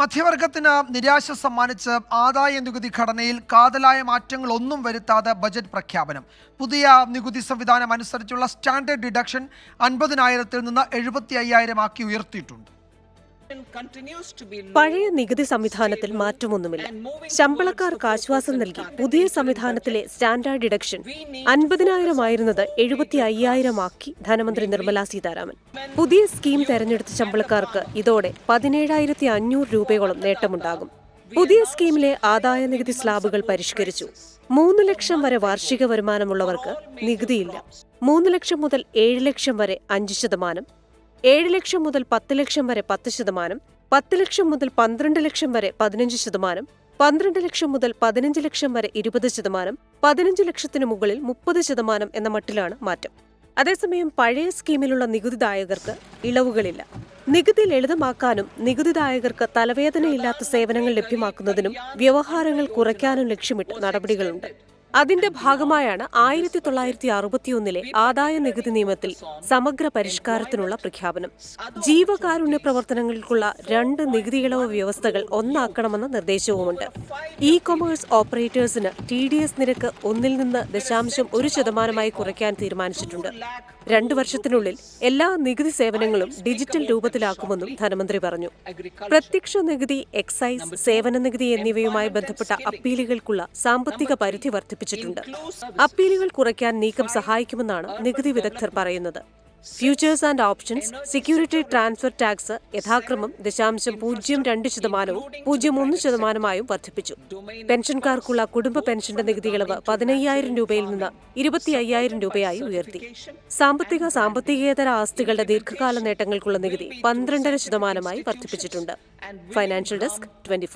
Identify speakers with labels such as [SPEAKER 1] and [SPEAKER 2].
[SPEAKER 1] മധ്യവർഗത്തിന് നിരാശ സമ്മാനിച്ച് ആദായ നികുതി ഘടനയിൽ കാതലായ മാറ്റങ്ങൾ ഒന്നും വരുത്താതെ ബജറ്റ് പ്രഖ്യാപനം. പുതിയ നികുതി സംവിധാനം അനുസരിച്ചുള്ള സ്റ്റാൻഡേർഡ് ഡിഡക്ഷൻ അൻപതിനായിരത്തിൽ നിന്ന് എഴുപത്തി അയ്യായിരമാക്കി ഉയർത്തിയിട്ടുണ്ട്.
[SPEAKER 2] പഴയ നികുതി സംവിധാനത്തിൽ മാറ്റമൊന്നുമില്ല. ശമ്പളക്കാർക്ക് ആശ്വാസം നൽകി. പുതിയ സംവിധാനത്തിലെ സ്റ്റാൻഡേർഡ് ഡിഡക്ഷൻ അൻപതിനായിരം ആയിരുന്നത് എഴുപത്തി അയ്യായിരം ആക്കി ധനമന്ത്രി നിർമ്മലാ സീതാരാമൻ. പുതിയ സ്കീം തെരഞ്ഞെടുത്ത ശമ്പളക്കാർക്ക് ഇതോടെ പതിനേഴായിരത്തി അഞ്ഞൂറ് രൂപയോളം നേട്ടമുണ്ടാകും. പുതിയ സ്കീമിലെ ആദായ നികുതി സ്ലാബുകൾ പരിഷ്കരിച്ചു. മൂന്ന് ലക്ഷം വരെ വാർഷിക വരുമാനമുള്ളവർക്ക് നികുതിയില്ല. മൂന്ന് ലക്ഷം മുതൽ ഏഴ് ലക്ഷം വരെ അഞ്ച് ശതമാനം. ഏഴ് ലക്ഷം മുതൽ പത്ത് ലക്ഷം വരെ പത്ത് ശതമാനം പത്ത് ലക്ഷം മുതൽ പന്ത്രണ്ട് ലക്ഷം വരെ പതിനഞ്ച് ശതമാനം പന്ത്രണ്ട് ലക്ഷം മുതൽ പതിനഞ്ച് ലക്ഷം വരെ ഇരുപത് ശതമാനം പതിനഞ്ച് ലക്ഷത്തിന് മുകളിൽ മുപ്പത് ശതമാനം എന്ന മട്ടിലാണ് മാറ്റം. അതേസമയം പഴയ സ്കീമിലുള്ള നികുതിദായകർക്ക് ഇളവുകളില്ല. നികുതി ലളിതമാക്കാനും നികുതിദായകർക്ക് തലവേദനയില്ലാത്ത സേവനങ്ങൾ ലഭ്യമാക്കുന്നതിനും വ്യവഹാരങ്ങൾ കുറയ്ക്കാനും ലക്ഷ്യമിട്ട് നടപടികളുണ്ട്. അതിന്റെ ഭാഗമായാണ് ആയിരത്തി തൊള്ളായിരത്തി അറുപത്തിയൊന്നിലെ ആദായ നികുതി നിയമത്തിൽ സമഗ്ര പരിഷ്കാരത്തിനുള്ള പ്രഖ്യാപനം. ജീവകാരുണ്യ പ്രവർത്തനങ്ങൾക്കുള്ള രണ്ട് നികുതി ഇളവ് വ്യവസ്ഥകൾ ഒന്നാക്കണമെന്ന നിർദ്ദേശവുമുണ്ട്. ഇ കൊമേഴ്സ് ഓപ്പറേറ്റേഴ്സിന് ടി ഡി എസ് നിരക്ക് ഒന്നിൽ നിന്ന് ദശാംശം ഒരു ശതമാനമായി കുറയ്ക്കാൻ തീരുമാനിച്ചിട്ടുണ്ട്. രണ്ടു വർഷത്തിനുള്ളിൽ എല്ലാ നികുതി സേവനങ്ങളും ഡിജിറ്റൽ രൂപത്തിലാക്കുമെന്നും ധനമന്ത്രി പറഞ്ഞു. പ്രത്യക്ഷ നികുതി എക്സൈസ് സേവന നികുതി എന്നിവയുമായി ബന്ധപ്പെട്ട അപ്പീലുകൾക്കുള്ള സാമ്പത്തിക പരിധി വർദ്ധിപ്പിച്ചിട്ടുണ്ട്. അപ്പീലുകൾ കുറയ്ക്കാൻ നീക്കം സഹായിക്കുമെന്നാണ് നികുതി വിദഗ്ധർ പറയുന്നത്. Futures and options security transfer tax യഥാക്രമം ദശാംശം പൂജ്യം രണ്ട് ശതമാനവും പൂജ്യം ഒന്ന് ശതമാനമായും വർദ്ധിപ്പിച്ചു. പെൻഷൻകാർക്കുള്ള കുടുംബ പെൻഷന്റെ നികുതി ഇളവ് പതിനയ്യായിരം രൂപയിൽ നിന്ന് ഇരുപത്തി അയ്യായിരം രൂപയായി ഉയർത്തി. സാമ്പത്തിക സാമ്പത്തികേതര ആസ്തികളുടെ ദീർഘകാല നേട്ടങ്ങൾക്കുള്ള നികുതി പന്ത്രണ്ടര ശതമാനമായി വർദ്ധിപ്പിച്ചിട്ടുണ്ട്. Financial desk twenty